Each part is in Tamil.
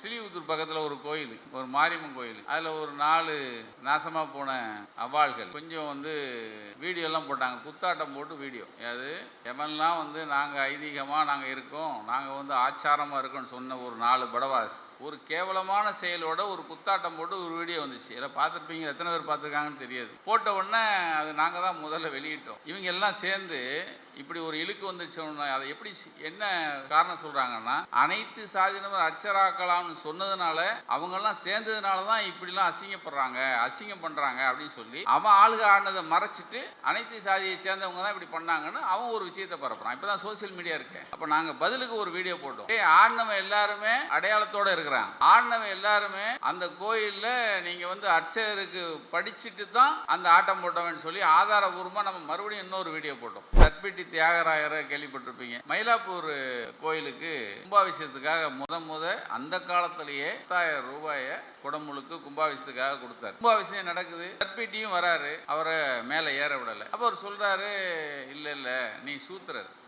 சிலிபுத்தூர் பக்கத்தில் ஒரு கோயில் ஒரு மாரியம்மன் கோயில். அதில் ஒரு நாலு நாசமாக போன அவாள்கள். கொஞ்சம் வந்து வீடியோலாம் போட்டாங்க. குத்தாட்டம் போட்டு வீடியோ அது எவன்லாம் வந்து நாங்கள் ஐதீகமாக நாங்கள் இருக்கோம் நாங்கள் வந்து ஆச்சாரமாக இருக்கோம்னு சொன்ன ஒரு நாலு படவாஸ். ஒரு கேவலமான செயலோட ஒரு குத்தாட்டம் போட்டு ஒரு வீடியோ வந்துச்சு. இதை பார்த்துருப்பீங்க. எத்தனை பேர் பார்த்துருக்காங்கன்னு தெரியாது. போட்ட உடனே அது நாங்கள் தான் முதல்ல வெளியிட்டோம். இவங்க எல்லாம் சேர்ந்து இப்படி ஒரு இழுக்கு வந்துருச்சோம்னா அதை எப்படி என்ன காரணம் சொல்கிறாங்கன்னா அனைத்து சாதியினரும் அச்சராக்கலாம்னு சொன்னதுனால அவங்கெல்லாம் சேர்ந்ததுனால தான் இப்படிலாம் அசிங்கப்படுறாங்க அசிங்கம் பண்ணுறாங்க அப்படின்னு சொல்லி அவன் ஆளுக ஆடினதை மறைச்சிட்டு அனைத்து சாதியை சேர்ந்தவங்க தான் இப்படி பண்ணாங்கன்னு அவன் ஒரு விஷயத்தை பரப்புறான். இப்போ தான் சோசியல் மீடியா இருக்கு. அப்போ நாங்கள் பதிலுக்கு ஒரு வீடியோ போட்டோம். ஏ ஆடினவன் எல்லாருமே அடையாளத்தோட இருக்கிறாங்க ஆடினவன் எல்லாருமே அந்த கோயிலில் நீங்கள் வந்து அர்ச்சகருக்கு படிச்சுட்டு தான் அந்த ஆட்டம் போட்டவன் சொல்லி ஆதாரபூர்வமாக நம்ம மறுபடியும் இன்னொரு வீடியோ போட்டோம். தற்பிட்டு தியாகராயரை கேள்விப்பட்டிருப்பீங்க. மயிலாப்பூர் கோயிலுக்கு கும்பாபிஷேகத்துக்காக முத முத அந்த காலத்திலேயே பத்தாயிரம் ரூபாயை குடமுழுக்கு கும்பாபிஷேகத்துக்காக கொடுத்தாரு. கும்பாபிஷேகம் நடக்குது? கற்பிட்டியும் வராரு. அவரை மேலே ஏற விடலை. அப்போ அவர் சொல்றாரு இல்லை இல்லை நீ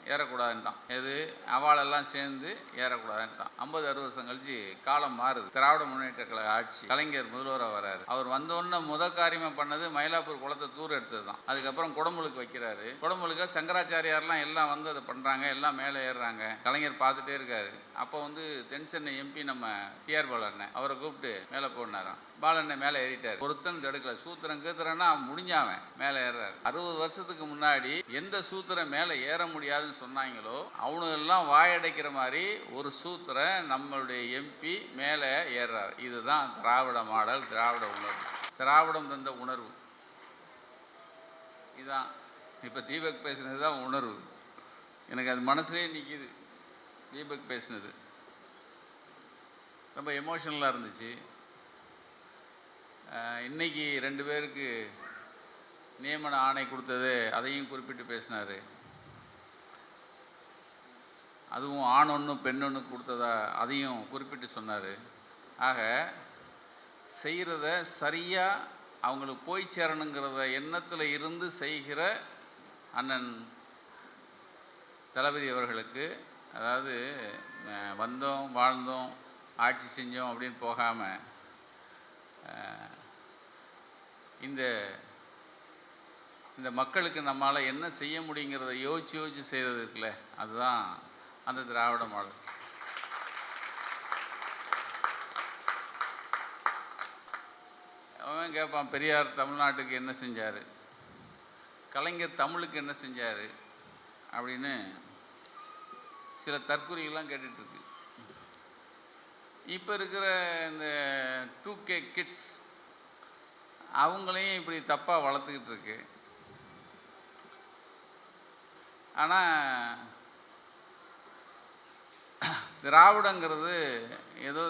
சூத்திரர் ஏறக்கூடாதுன்ட்டான். எது? அவாளெல்லாம் சேர்ந்து ஏறக்கூடாதுன்ட்டான். ஐம்பது அறுபது வருஷம் கழிச்சு காலம் மாறுது. திராவிட முன்னேற்ற கழக ஆட்சி கலைஞர் முதல்வராக வராரு. அவர் வந்தோடனே முத காரியமாக பண்ணது மயிலாப்பூர் குளத்தை தூர் எடுத்தது தான் அதுக்கப்புறம் குடமுழுக்கு வைக்கிறாரு. குடமுழுக்க சங்கராச்சாரியார்லாம் எல்லாம் வந்து அதை பண்ணுறாங்க எல்லாம் மேலே ஏறுறாங்க. கலைஞர் பார்த்துட்டே இருக்காரு. அப்போ வந்து தென் சென்னை எம்பி நம்ம டிஆர் பாலண்ணன் அவரை கூப்பிட்டு மேலே போனாராம். பாலண்ணன் மேலே ஏறிட்டார். ஒருத்தன் தடுக்கல சூத்திரம் கீத்துறன்னா முடிஞ்சாவன் மேலே ஏறுறாரு. அறுபது வருஷத்துக்கு முன்னாடி எந்த சூத்திரம் மேலே ஏற முடியாதுன்னு சொன்னாங்களோ அவனுங்கெல்லாம் வாயடைக்கிற மாதிரி ஒரு சூத்திரம் நம்மளுடைய எம்பி மேலே ஏறுறாரு. இதுதான் திராவிட மாடல் திராவிட உணர்வு. திராவிடம் தந்த உணர்வு. இதான். இப்போ தீபக் பேசுனது தான் உணர்வு. எனக்கு அது மனசுலேயே நிற்கிது தீபக் பேசினது. ரொம்ப எமோஷனலாக இருந்துச்சு. இன்றைக்கி இன்னைக்கு ரெண்டு பேருக்கு நியமன ஆணை கொடுத்தது அதையும் குறிப்பிட்டு பேசினார். அதுவும் ஆண் ஒன்று பெண் ஒன்று கொடுத்ததா அதையும் குறிப்பிட்டு சொன்னார். ஆக செய்கிறத சரியாக அவங்களுக்கு போய் சேரணுங்கிறத எண்ணத்தில் இருந்து செய்கிற அண்ணன் தளபதி அவர்களுக்கு அதாவது வந்தோம் வாழ்ந்தோம் ஆட்சி செஞ்சோம் அப்படின்னு போகாமல் இந்த இந்த மக்களுக்கு நம்மால் என்ன செய்ய முடியுங்கிறத யோசிச்சு யோசிச்சு செய்கிறது இருக்குல்ல அதுதான் அந்த திராவிட மாடல். அவன் கேட்பான் பெரியார் தமிழ்நாட்டுக்கு என்ன செஞ்சார்? கலைஞர் தமிழுக்கு என்ன செஞ்சார்? அப்படின்னு சில தற்கொலைகள்லாம் கேட்டுட்ருக்கு. இப்போ இருக்கிற இந்த டூ கே கிட்ஸ் அவங்களையும் இப்படி தப்பாக வளர்த்துக்கிட்டு இருக்கு ஆனால் திராவிடங்கிறது ஏதோ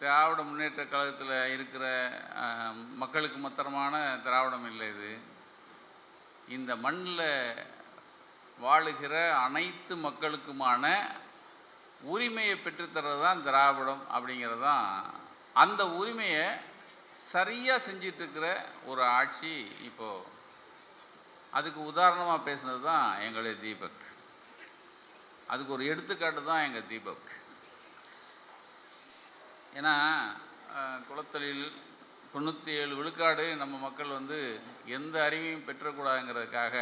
திராவிட முன்னேற்ற கழகத்தில் இருக்கிற மக்களுக்கு மாத்திரமான திராவிடம் இல்லை இது. இந்த மண்ணில் வாழுகிற அனைத்து மக்களுக்குமான உரிமையை பெற்றுத்தர்றது தான் திராவிடம் அப்படிங்கிறது தான் அந்த உரிமையை சரியாக செஞ்சிட்ருக்கிற ஒரு ஆட்சி இப்போது அதுக்கு உதாரணமாக பேசுனது தான் எங்களுடைய தீபக். அதுக்கு ஒரு எடுத்துக்காட்டு தான் எங்கள் தீபக். ஏன்னா குளத்தொழில் தொண்ணூற்றி ஏழு விழுக்காடு நம்ம மக்கள் வந்து எந்த அறிவையும் பெற்றக்கூடாதுங்கிறதுக்காக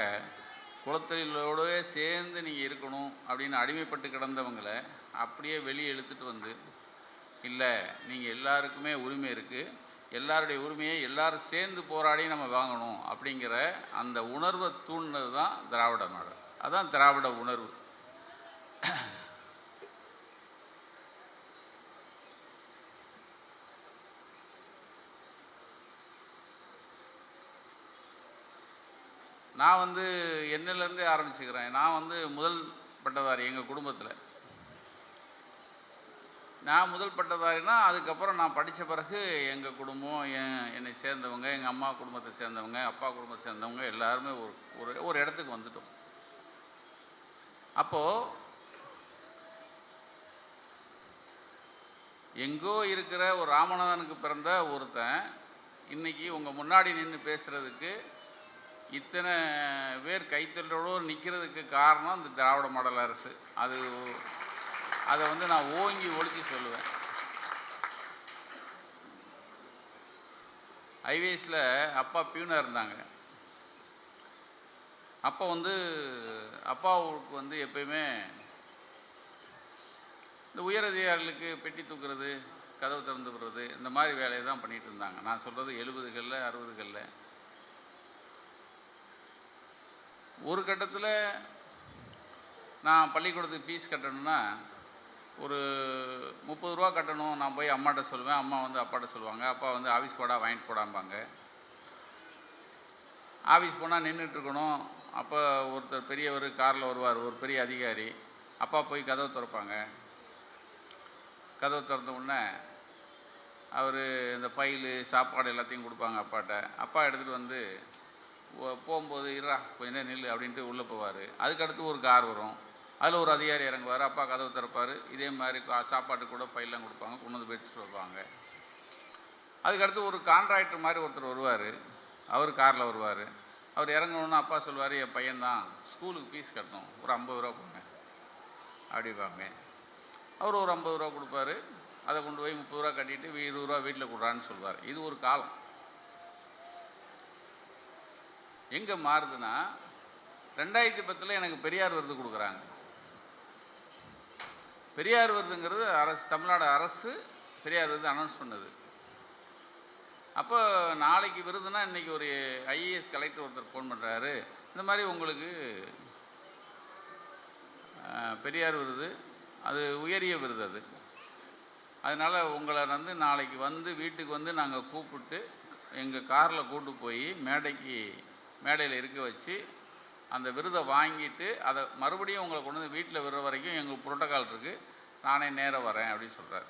குளத்தொழிலோடவே சேர்ந்து நீங்கள் இருக்கணும் அப்படின்னு அடிமைப்பட்டு கிடந்தவங்களை அப்படியே வெளியே இழுத்துட்டு வந்து இல்லை நீங்கள் எல்லாருக்குமே உரிமை இருக்குது எல்லாருடைய உரிமையை எல்லாரும் சேர்ந்து போராடி நம்ம வாங்கணும். அப்படிங்கிற அந்த உணர்வை தூண்டினது தான் திராவிட மாடல். அதுதான் திராவிட உணர்வு. நான் வந்து என்னிலேருந்தே ஆரம்பிச்சுக்கிறேன். நான் வந்து முதல் பட்டதாரி எங்கள் குடும்பத்தில். நான் முதல் பட்டதாரினா அதுக்கப்புறம் நான் படித்த பிறகு எங்கள் குடும்பம் என் என்னை சேர்ந்தவங்க எங்கள் அம்மா குடும்பத்தை சேர்ந்தவங்க அப்பா குடும்பத்தை சேர்ந்தவங்க எல்லாருமே ஒரு ஒரு ஒரு இடத்துக்கு வந்துட்டோம். அப்போது எங்கோ இருக்கிற ஒரு ராமநாதனுக்கு பிறந்த ஒருத்தன் இன்றைக்கி உங்கள் முன்னாடி நின்று பேசுகிறதுக்கு இத்தனை பேர் கைத்தட்டோடு நிற்கிறதுக்கு காரணம் இந்த திராவிட மாடல் அரசு. அது அதை வந்து நான் ஓங்கி ஒழிச்சு சொல்லுவேன். ஹைவேஸில் அப்பா பியூனாக இருந்தாங்க. அப்போ வந்து அப்பாவுக்கு வந்து எப்பயுமே இந்த உயர் அதிகாரிகளுக்கு பெட்டி தூக்குறது கதவு திறந்து விடுறது இந்த மாதிரி வேலையை தான் பண்ணிகிட்டு இருந்தாங்க. நான் சொல்கிறது எழுபதுகளில் அறுபதுகளில். ஒரு கட்டத்தில் நான் பள்ளிக்கூடத்துக்கு ஃபீஸ் கட்டணும்னா ஒரு முப்பது ரூபா கட்டணும். நான் போய் அம்மாட்ட சொல்லுவேன். அம்மா வந்து அப்பாட்ட சொல்லுவாங்க. அப்பா வந்து ஆஃபீஸ் போடா வாங்கிட்டு போடாம்பாங்க. ஆஃபீஸ் போனால் நின்றுட்டுருக்கணும் அப்போ ஒருத்தர் பெரியவர் காரில் வருவார். ஒரு பெரிய அதிகாரி. அப்பா போய் கதவு திறப்பாங்க. கதவு திறந்த உடனே அவர் இந்த ஃபைலு சாப்பாடு எல்லாத்தையும் கொடுப்பாங்க அப்பாட்ட. அப்பா எடுத்துகிட்டு வந்து போகும்போது இருடா கொஞ்ச நேரம் நில்லு அப்படின்ட்டு உள்ளே போவார். அதுக்கடுத்து ஒரு கார் வரும். அதில் ஒரு அதிகாரி இறங்குவார். அப்பா கதவு திறப்பார். இதே மாதிரி கா- சாப்பாட்டு கூட பையெல்லாம் கொடுப்பாங்க. கொண்டு வந்து பெட்ஸ் வைப்பாங்க அதுக்கடுத்து ஒரு கான்ட்ராக்டர் மாதிரி ஒருத்தர் வருவார். அவர் காரில் வருவார். அவர் இறங்கணுன்னு அப்பா சொல்லுவார் என் பையன்தான். ஸ்கூலுக்கு ஃபீஸ் கட்டணும். ஒரு ஐம்பது ரூபா கொடுங்க. அப்படிப்பாங்க அவர் ஒரு ஐம்பது ரூபா கொடுப்பாரு. அதை கொண்டு போய் முப்பது ரூபா கட்டிட்டு வீ- இருபது ரூபா வீட்டில் கொடுறான்னு சொல்வார் இது ஒரு காலம். எங்கே மாறுதுன்னா ரெண்டாயிரத்தி பத்தில் எனக்கு பெரியார் விருது கொடுக்குறாங்க. பெரியார் விருதுங்கிறது அரசு தமிழ்நாடு அரசு பெரியார் விருது அனௌன்ஸ் பண்ணுது. அப்போ நாளைக்கு விருதுனா இன்றைக்கி ஒரு ஐஏஎஸ் கலெக்டர் ஒருத்தர் ஃபோன் பண்ணுறாரு இந்த மாதிரி உங்களுக்கு பெரியார் விருது அது உயரிய விருது அது. அதனால் உங்களை வந்து நாளைக்கு வந்து வீட்டுக்கு வந்து நாங்கள் கூப்பிட்டு எங்கள் காரில் கூப்பிட்டு போய் மேடைக்கு மேடையில் இருக்க வச்சு அந்த விருதை வாங்கிட்டு அதை மறுபடியும் உங்களை கொண்டு வந்து வீட்டில் விடுற வரைக்கும் எங்களுக்கு புரோட்டோக்கால் இருக்குது நானே நேராக வரேன் அப்படின்னு சொல்கிறாரு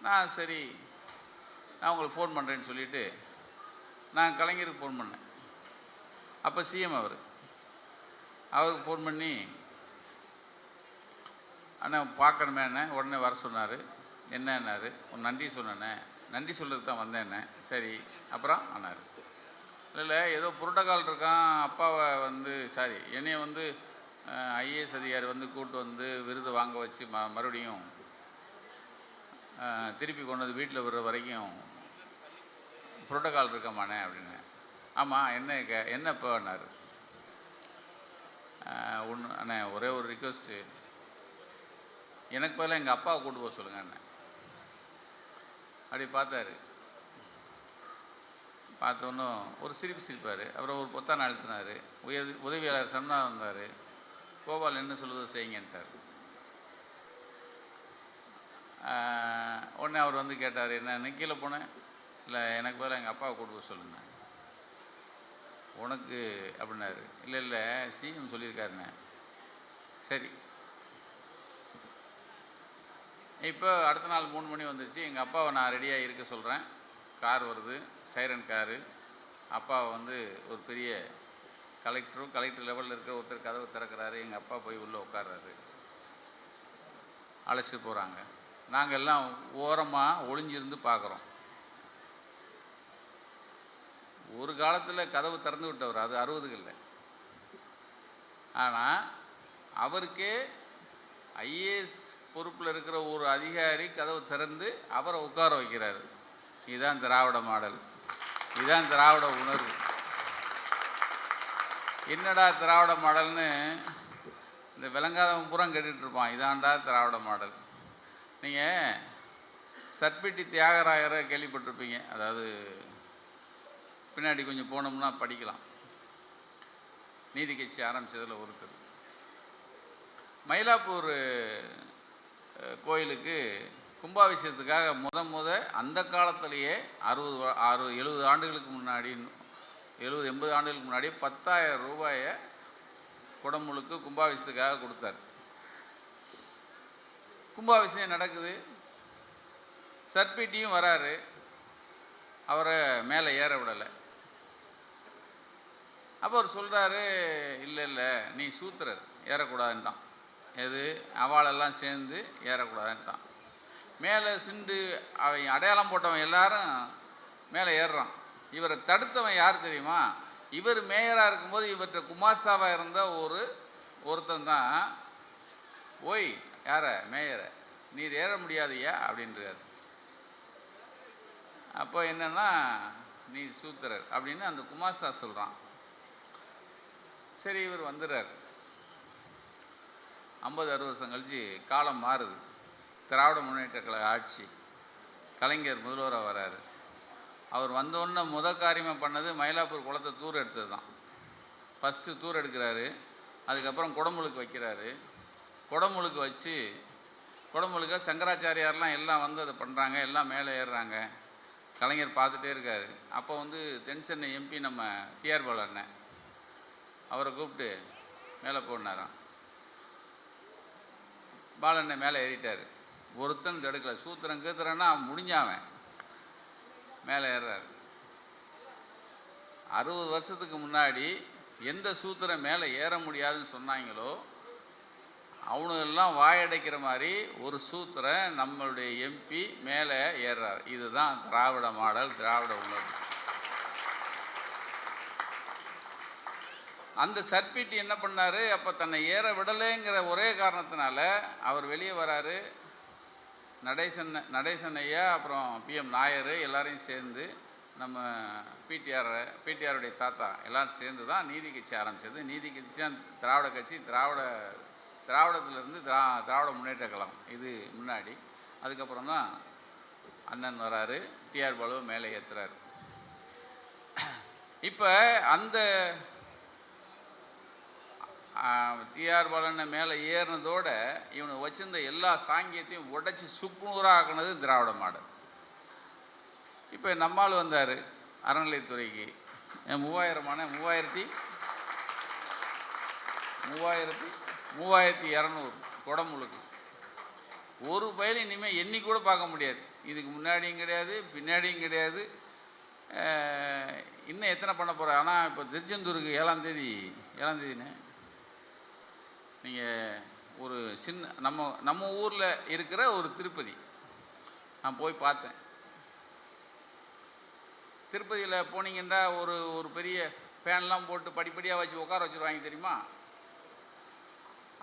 நான் சரி நான் உங்களுக்கு ஃபோன் பண்ணுறேன்னு சொல்லிவிட்டு நான் கலைஞருக்கு ஃபோன் பண்ணேன். அப்போ சிஎம் அவர். அவருக்கு ஃபோன் பண்ணி அண்ணன் பார்க்கணுமே அண்ணன் உடனே வர சொன்னார். என்னன்னாரு உன் நன்றி சொன்னேன் நன்றி சொல்லுறதுக்கு தான் வந்தேண்ணே சரி. அப்புறம் ஆனார் இல்லை ஏதோ புரோட்டோகால் இருக்கான் அப்பாவை வந்து சாரி என்னைய வந்து ஐஏஎஸ் அதிகாரி வந்து கூட்டு வந்து விருது வாங்க வச்சு ம மறுபடியும் திருப்பி கொண்டு வந்து வீட்டில் விடுற வரைக்கும் புரோட்டோகால் இருக்கமானே அப்படின்னு. ஆமாம் என்ன கே என்ன இப்போன்னாரு ஒன்று அண்ணே ஒரே ஒரு ரிக்வஸ்ட்டு எனக்கு பதிலாக எங்கள் அப்பாவை கூட்டு போக சொல்லுங்க அண்ணே. அப்படி பார்த்தாரு. பார்த்தோன்னும் ஒரு சிரிப்பு சிரிப்பார். அப்புறம் ஒரு பொத்தான அழுத்தினார். உயர் உதவியாளர் சன்னா வந்தார். கோபால் என்ன சொல்லுவது செய்யுங்கன்ட்டார் உடனே அவர் வந்து கேட்டார் என்ன கீழே போனேன் இல்லை எனக்கு பதிலாக எங்கள் அப்பாவை கொடுக்க சொல்லுங்க. உனக்கு அப்படின்னாரு. இல்லை இல்லை சிஎம் சொல்லியிருக்காருண்ணே சரி. இப்போ அடுத்த நாள் மூணு மணி வந்துருச்சு. எங்கள் அப்பாவை நான் ரெடியாக இருக்க சொல்கிறேன் கார் வருது சைரன் காரு அப்பாவை வந்து ஒரு பெரிய கலெக்டரும் கலெக்டர் லெவலில் இருக்கிற ஒருத்தர் கதவை திறக்கிறாரு. எங்கள் அப்பா போய் உள்ளே உட்கார்றாரு. அழைச்சிட்டு போகிறாங்க நாங்கள் எல்லாம் ஓரமாக ஒளிஞ்சிருந்து பார்க்குறோம் ஒரு காலத்தில் கதவு திறந்து விட்டவர் அது அறுபதுகளில். ஆனால் அவருக்கே ஐஏஎஸ் பொறுப்பில் இருக்கிற ஒரு அதிகாரி கதவு திறந்து அவரை உட்கார வைக்கிறாரு. இதுதான் திராவிட மாடல். இதுதான் திராவிட உணர்வு. என்னடா திராவிட மாடல்னு இந்த விளங்காதவன் பூரா கேட்டுட்ருப்பான் இதாண்டா இதான்டா திராவிட மாடல். நீங்கள் சர்பிட்டி தியாகராயரை கேள்விப்பட்டிருப்பீங்க. அதாவது பின்னாடி கொஞ்சம் போனோம்னா படிக்கலாம். நீதி கட்சி ஆரம்பித்ததில் ஒருத்தர். மயிலாப்பூர் கோயிலுக்கு கும்பாபிஷேகத்துக்காக முத முத அந்த காலத்திலேயே அறுபது வா- அறுபது எழுபது ஆண்டுகளுக்கு முன்னாடி எழுபது எண்பது ஆண்டுகளுக்கு முன்னாடி பத்தாயிரம் ரூபாயை குடமுழுக்கு கும்பாபிஷேகத்துக்காக கொடுத்தார். கும்பாபிஷேகம் நடக்குது. சர்பிட்டியும் வராரு. அவரை மேலே ஏற விடலை. அப்போ அவர் சொல்கிறாரு இல்லை இல்லை நீ சூத்திரர். ஏறக்கூடாதுன்ட்டான். எது? அவாளெல்லாம் சேர்ந்து ஏறக்கூடாதுன்ட்டான். மேலே சிண்டு அவன் அடையாளம் போட்டவன் எல்லாரும் மேலே ஏறுறான். இவரை தடுத்தவன் யார் தெரியுமா? இவர் மேயராக இருக்கும்போது இவர்கிட்ட குமாஸ்தாவாக இருந்த ஒரு ஒருத்தன் தான் ஓய் யார மேயரை? நீர் ஏற முடியாதையா? அப்படின்றார். அப்போ என்னன்னா நீ சூத்திரர் அப்படின்னு அந்த குமாஸ்தா சொல்கிறான் சரி இவர் வந்துடுறார் ஐம்பது அறுபது வருஷம் கழிச்சு காலம் மாறுது. திராவிட முன்னேற்ற கழக ஆட்சி கலைஞர் முதல்வராக வராரு. அவர் வந்தோடனே முத காரியமாக பண்ணது மயிலாப்பூர் குளத்தை தூர் எடுத்தது தான். ஃபஸ்ட்டு தூர் எடுக்கிறாரு. அதுக்கப்புறம் குடமுழுக்கு வைக்கிறாரு. குடமுழுக்கு வச்சு குடமுழுக்க சங்கராச்சாரியார்லாம் எல்லாம் வந்து அதை பண்ணுறாங்க எல்லாம் மேலே ஏறுறாங்க. கலைஞர் பார்த்துட்டே இருக்காரு. அப்போ வந்து தென் சென்னை எம்பி நம்ம டிஆர் பாலு அவரை கூப்பிட்டு மேலே போனாராம். பாலண்ணன் மேலே ஏறிட்டார். ஒருத்தன் கெடுக்கல. சூத்திரம் கீத்துறன்னா முடிஞ்சாவன். மேலே ஏறுறாரு. அறுபது வருஷத்துக்கு முன்னாடி எந்த சூத்திரம் மேலே ஏற முடியாதுன்னு சொன்னாங்களோ அவனுங்கெல்லாம் வாயடைக்கிற மாதிரி ஒரு சூத்திரம் நம்மளுடைய எம்பி மேலே ஏறுறார். இதுதான் திராவிட மாடல் திராவிட உணர்வு. அந்த சர்பிட் என்ன பண்ணாரு? அப்போ தன்னை ஏற விடலைங்கிற ஒரே காரணத்தினால அவர் வெளியே வராரு. நடேசன் நடேசன் ஐயா அப்புறம் பிஎம் நாயர் எல்லாரையும் சேர்ந்து நம்ம பிடிஆர் பிடிஆருடைய தாத்தா எல்லாம் சேர்ந்து தான் நீதி கட்சி ஆரம்பித்தது நீதி கட்சி தான் திராவிட கட்சி திராவிட திராவிடத்திலிருந்து திரா திராவிட முன்னேற்ற கழகம். இது முன்னாடி. அதுக்கப்புறம் தான் அண்ணன் வராரு டிஆர் பாலு மேலே ஏற்றுறாரு இப்போ அந்த டிஆர் பாலனை மேலே ஏறினதோட இவனை வச்சிருந்த எல்லா சாங்கியத்தையும் உடைச்சி சுக்குநூறாக ஆக்குனது திராவிட மாடல். இப்போ நம்மால் வந்தார் அறநிலைத்துறைக்கு என் மூவாயிரமான மூவாயிரத்தி மூவாயிரத்தி மூவாயிரத்தி இரநூறு குடமுழுக்கு ஒரு பயில் இனிமேல் எண்ணி கூட பார்க்க முடியாது. இதுக்கு முன்னாடியும் கிடையாது பின்னாடியும் கிடையாது. இன்னும் எத்தனை பண்ண போகிறேன் ஆனால் இப்போ திருச்செந்தூருக்கு ஏழாம் தேதி ஏழாம் தேதினே. நீங்கள் ஒரு சின்ன நம்ம நம்ம ஊரில் இருக்கிற ஒரு திருப்பதி. நான் போய் பார்த்தேன். திருப்பதியில் போனீங்கன்னா ஒரு ஒரு பெரிய ஃபேன்லாம் போட்டு படிப்படியாக வச்சு உட்கார வச்சுருவாங்க தெரியுமா?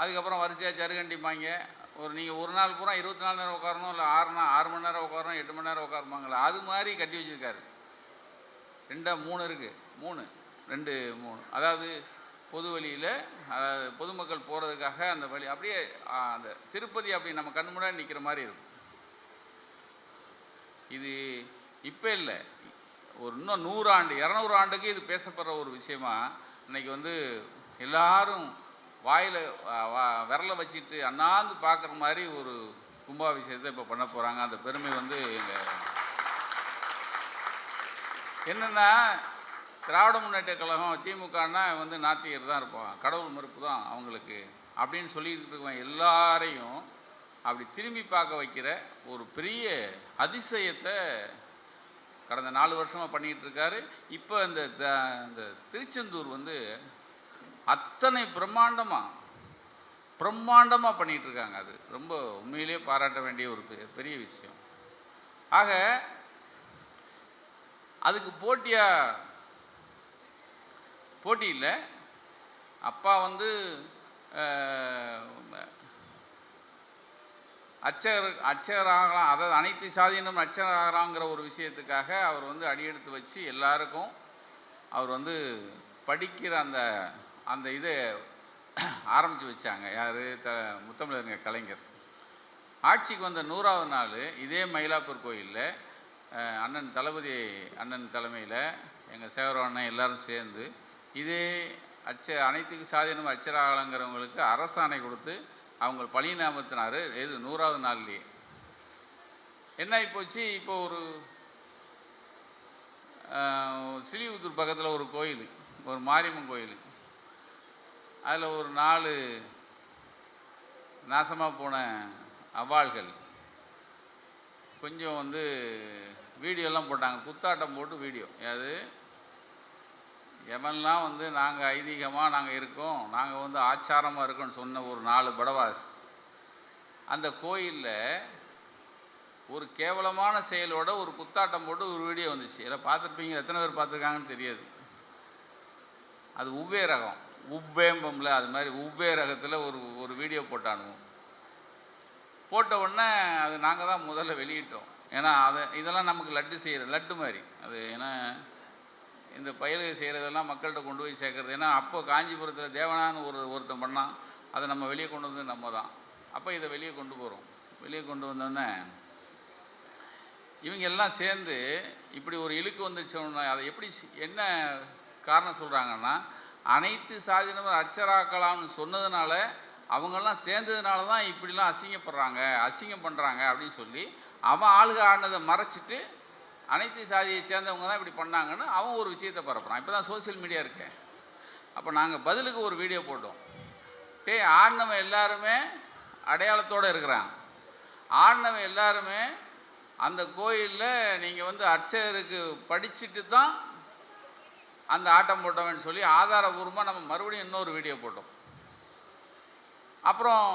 அதுக்கப்புறம் வரிசையாக சருகண்டிப்பாங்க ஒரு நீங்கள் ஒரு நாள் பூரா இருபத்தி நாலு நேரம் உட்காரணும் இல்லை ஆறு நாள் ஆறு மணி நேரம் உட்காரணும் எட்டு மணி நேரம் உட்காருமாங்களா அது மாதிரி கட்டி வச்சுருக்காரு. ரெண்டா மூணு இருக்குது மூணு. ரெண்டு மூணு. அதாவது பொது வழியில் அதாவது பொதுமக்கள் போகிறதுக்காக அந்த வழி அப்படியே அந்த திருப்பதி அப்படி நம்ம கண் முன்னாடி நிற்கிற மாதிரி இருக்கும். இது இப்போ இல்லை. ஒரு இன்னும் நூறு ஆண்டு இரநூறு ஆண்டுக்கு இது பேசப்படுற ஒரு விஷயமா இன்னைக்கு வந்து எல்லாரும் வாயில் விரலை வச்சுட்டு அண்ணாந்து பார்க்குற மாதிரி ஒரு கும்பாபிஷேகத்தை இப்போ பண்ண போகிறாங்க அந்த பெருமை வந்து எங்கள் என்னென்னா திராவிட முன்னேற்ற கழகம் திமுகன்னா வந்து நாத்திகர் தான் இருப்பான். கடவுள் மறுப்பு தான் அவங்களுக்கு. அப்படின்னு சொல்லிட்டு இருக்கவன் எல்லாரையும் அப்படி திரும்பி பார்க்க வைக்கிற ஒரு பெரிய அதிசயத்தை கடந்த நாலு வருஷமாக பண்ணிகிட்டு இருக்காரு. இப்போ இந்த த- இந்த திருச்செந்தூர் வந்து அத்தனை பிரம்மாண்டமாக பிரம்மாண்டமாக பண்ணிகிட்டு இருக்காங்க அது. ரொம்ப உண்மையிலேயே பாராட்ட வேண்டிய ஒரு பெ- பெரிய விஷயம். ஆக அதுக்கு போட்டியாக போட்டி இல்லை அப்பா வந்து அஹ், அர்ச்சகர் அர்ச்சகர் அதாவது அனைத்து சாதியினரும் அர்ச்சகர் ஒரு விஷயத்துக்காக அவர் வந்து அடியெடுத்து வச்சு எல்லாருக்கும் அவர் வந்து படிக்கிற அந்த அந்த இதை ஆரம்பித்து வச்சாங்க. யார்? த முத்தமிழருங்க கலைஞர். ஆட்சிக்கு வந்த நூறாவது நாள் இதே மயிலாப்பூர் கோயிலில் அண்ணன் தளபதி அண்ணன் தலைமையில் எங்கள் சேகர அண்ணன் எல்லோரும் சேர்ந்து இதே அச்ச அனைத்துக்கு சாதீனம் அச்சராகலங்கிறவங்களுக்கு அரசாணை கொடுத்து அவங்க பழி நாமத்தினார் எது நூறாவது நாள்லேயே. என்ன ஆகிப்போச்சு இப்போ ஒரு சிலிபுத்தூர் பக்கத்தில் ஒரு கோயில் ஒரு மாரியம்மன் கோயில். அதில் ஒரு நாலு நாசமாக போன அவாள்கள் கொஞ்சம் வந்து வீடியோலாம் போட்டாங்க. குத்தாட்டம் போட்டு வீடியோ. அது எவன்லாம் வந்து நாங்கள் ஐதீகமாக நாங்கள் இருக்கோம் நாங்கள் வந்து ஆச்சாரமாக இருக்கோம்னு சொன்ன ஒரு நாலு படவாஸ் அந்த கோயிலில் ஒரு கேவலமான செயலோட ஒரு குத்தாட்டம் போட்டு ஒரு வீடியோ வந்துச்சு. இதை பார்த்துருப்பீங்க எத்தனை பேர் பார்த்துருக்காங்கன்னு தெரியாது. அது உவ்வே ரகம். உவ்வேம்பம்ல அது மாதிரி உவ்வே ரகத்தில் ஒரு ஒரு வீடியோ போட்டானுவோம். போட்ட உடனே அது நாங்கள் தான் முதல்ல வெளியிட்டோம். ஏன்னா அதை இதெல்லாம் நமக்கு லட்டு செய்கிற லட்டு மாதிரி. அது ஏன்னா இந்த பயலுகை செய்கிறதெல்லாம் மக்கள்கிட்ட கொண்டு போய் சேர்க்குறது. ஏன்னா அப்போ காஞ்சிபுரத்தில் தேவனான்னு ஒரு ஒருத்தன் பண்ணான். அதை நம்ம வெளியே கொண்டு வந்து நம்ம தான் அப்போ இதை வெளியே கொண்டு போகிறோம் வெளியே கொண்டு வந்தோடனே இவங்க எல்லாம் சேர்ந்து இப்படி ஒரு இழுக்கு வந்துச்சோன்னா அதை எப்படி என்ன காரணம் சொல்கிறாங்கன்னா அனைத்து சாதியினரும் அச்சராக்கலாம்னு சொன்னதுனால அவங்கெல்லாம் சேர்ந்ததுனால தான் இப்படிலாம் அசிங்கப்படுறாங்க அசிங்கம் பண்ணுறாங்க அப்படின்னு சொல்லி அவன் ஆளுக ஆனதை மறைச்சிட்டு அனைத்து சாதியை சேர்ந்தவங்க தான் இப்படி பண்ணாங்கன்னு அவன் ஒரு விஷயத்தை பரப்புறான். இப்போ தான் சோஷியல் மீடியா இருக்கேன் அப்போ நாங்கள் பதிலுக்கு ஒரு வீடியோ போட்டோம். டேய் ஆடினவன் எல்லாருமே அடையாளத்தோடு இருக்கிறான். ஆடினவன் எல்லாருமே அந்த கோயிலில் நீங்கள் வந்து அர்ச்சகருக்கு படிச்சுட்டு தான் அந்த ஆட்டம் போட்டவன் சொல்லி ஆதாரபூர்வமாக நம்ம மறுபடியும் இன்னொரு வீடியோ போட்டோம். அப்புறம்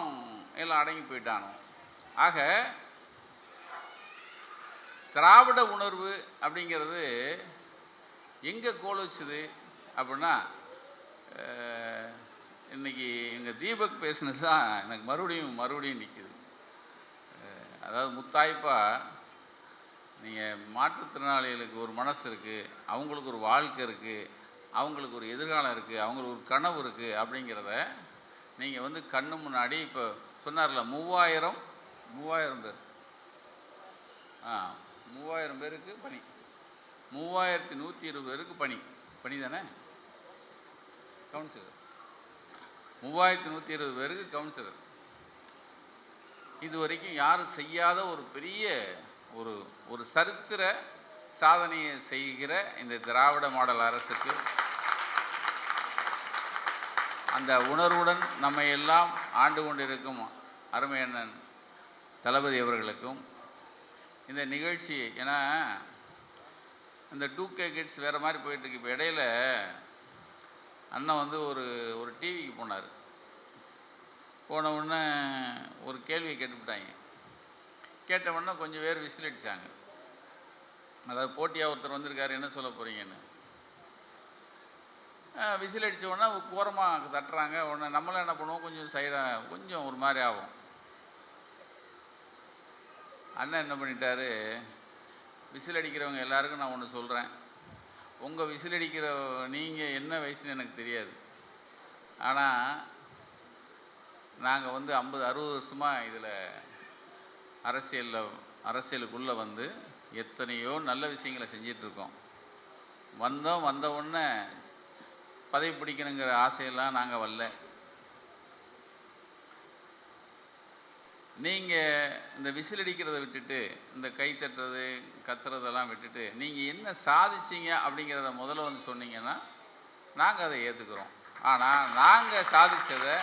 எல்லாம் அடங்கி போயிட்டானோ. ஆக திராவிட உணர்வு அப்படிங்கிறது எங்கே கோல் வச்சுது அப்படின்னா இன்றைக்கி எங்கள் தீபக் பேசினது தான் எனக்கு மறுபடியும் மறுபடியும் நிற்கிது அதாவது முத்தாய்ப்பா நீங்கள் மாற்றுத்திறனாளிகளுக்கு ஒரு மனசு இருக்குது அவங்களுக்கு ஒரு வாழ்க்கை இருக்குது அவங்களுக்கு ஒரு எதிர்காலம் இருக்குது அவங்களுக்கு ஒரு கனவு இருக்குது அப்படிங்கிறத நீங்கள் வந்து கண்ணு முன்னாடி இப்போ சொன்னார்ல மூவாயிரம் மூவாயிரம் பேர். ஆ. மூவாயிரம் பேருக்கு பணி. மூவாயிரத்தி நூற்றி இருபது பேருக்கு பணி. பணி தானே? கவுன்சிலர். மூவாயிரத்தி நூற்றி இருபது பேருக்கு கவுன்சிலர். இது வரைக்கும் யாரும் செய்யாத ஒரு பெரிய ஒரு ஒரு சரித்திர சாதனையை செய்கிற இந்த திராவிட மாடல் அரசுக்கு அந்த உணர்வுடன் நம்மை எல்லாம் ஆண்டு கொண்டிருக்கும் அருமையண்ணன் தளபதி அவர்களுக்கும் இந்த நிகழ்ச்சி ஏன்னா இந்த டூ கே கிட்ஸ் வேறு மாதிரி போயிட்டுருக்கு. இப்போ இடையில அண்ணன் வந்து ஒரு ஒரு டிவிக்கு போனார். போன உடனே ஒரு கேள்வியை கேட்டுவிட்டாங்க. கேட்ட உடனே கொஞ்சம் பேர் விசில் அடித்தாங்க அதாவது போட்டியாக ஒருத்தர் வந்திருக்காரு என்ன சொல்ல போகிறீங்கன்னு விசில் அடித்த உடனே கோரமாக தட்டுறாங்க. உடனே நம்மளும் என்ன பண்ணுவோம்? கொஞ்சம் சைடாக கொஞ்சம் ஒரு மாதிரி ஆகும். அண்ணன் என்ன பண்ணிட்டாரு? விசில் அடிக்கிறவங்க எல்லாருக்கும் நான் ஒன்று சொல்கிறேன் உங்கள் விசில் அடிக்கிற நீங்கள் என்ன வயசுன்னு எனக்கு தெரியாது. ஆனால் நாங்கள் வந்து ஐம்பது அறுபது வருஷமாக இதில் அரசியலில் அரசியலுக்குள்ளே வந்து எத்தனையோ நல்ல விஷயங்களை செஞ்சிட்ருக்கோம். வந்தோம் வந்த உடனே பதவி பிடிக்கணுங்கிற ஆசையெல்லாம் நாங்கள் வரல. நீங்கள் இந்த விசில் அடிக்கிறத விட்டுட்டு இந்த கை தட்டுறது கத்துறதெல்லாம் விட்டுட்டு நீங்கள் என்ன சாதிச்சிங்க அப்படிங்கிறத முதல்ல வந்து சொன்னீங்கன்னா நாங்கள் அதை ஏற்றுக்கிறோம் ஆனால் நாங்கள் சாதித்ததை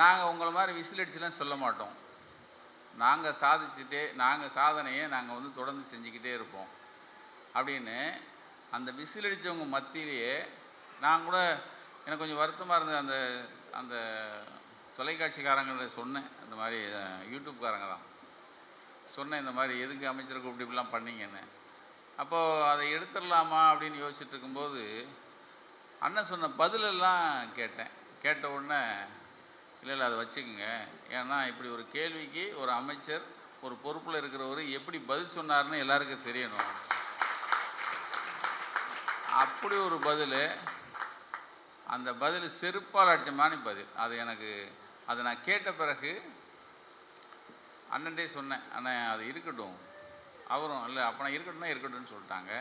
நாங்கள் உங்களை மாதிரி விசில் அடிச்சுலாம் சொல்ல மாட்டோம். நாங்கள் சாதிச்சுட்டே நாங்கள் சாதனையை நாங்கள் வந்து தொடர்ந்து செஞ்சுக்கிட்டே இருப்போம். அப்படின்னு அந்த விசில் அடித்தவங்க மத்தியிலேயே நான் கூட எனக்கு கொஞ்சம் வருத்தமாக இருந்தது அந்த அந்த தொலைக்காட்சிக்காரங்கள்ட்ட சொன்னேன் இந்த மாதிரி யூடியூப்காரங்க தான். சொன்னேன் இந்த மாதிரி எதுக்கு அமைச்சரை கூப்பிட்டு இப்படிலாம் பண்ணீங்கன்னு. அப்போது அதை எடுத்துடலாமா அப்படின்னு யோசிச்சுட்டு இருக்கும்போது அண்ணன் சொன்ன பதிலெல்லாம் கேட்டேன். கேட்ட உடனே இல்லை இல்லை அதை வச்சுக்கோங்க. ஏன்னா இப்படி ஒரு கேள்விக்கு ஒரு அமைச்சர் ஒரு பொறுப்பில் இருக்கிறவர் எப்படி பதில் சொன்னார்னு எல்லாருக்கும் தெரியணும். அப்படி ஒரு பதில் அந்த பதில் செருப்பால் அடித்த மாதிரி பதில். அது எனக்கு அதை நான் கேட்ட பிறகு அண்ணன்டே சொன்னேன் அண்ணன் அது இருக்கட்டும். அவரும் இல்லை அப்போ இருக்கட்டும்னா இருக்கட்டும்னு சொல்லிட்டாங்க.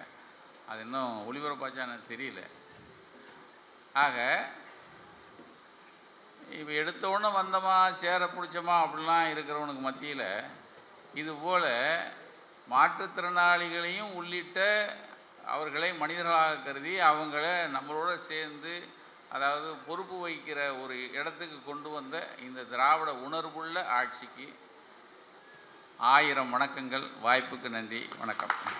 அது இன்னும் ஒளிபரப்பாச்சா எனக்கு தெரியல. ஆக இப்போ எடுத்த உடனே வந்தோமா சேர பிடிச்சோமா அப்படிலாம் இருக்கிறவனுக்கு மத்தியில் இதுபோல் மாற்றுத்திறனாளிகளையும் உள்ளிட்ட அவர்களை மனிதர்களாக கருதி அவங்கள நம்மளோட சேர்ந்து அதாவது பொறுப்பு வகிக்கிற ஒரு இடத்துக்கு கொண்டு வந்த இந்த திராவிட உணர்வுள்ள ஆட்சிக்கு ஆயிரம் வணக்கங்கள். வாய்ப்புக்கு நன்றி. வணக்கம்.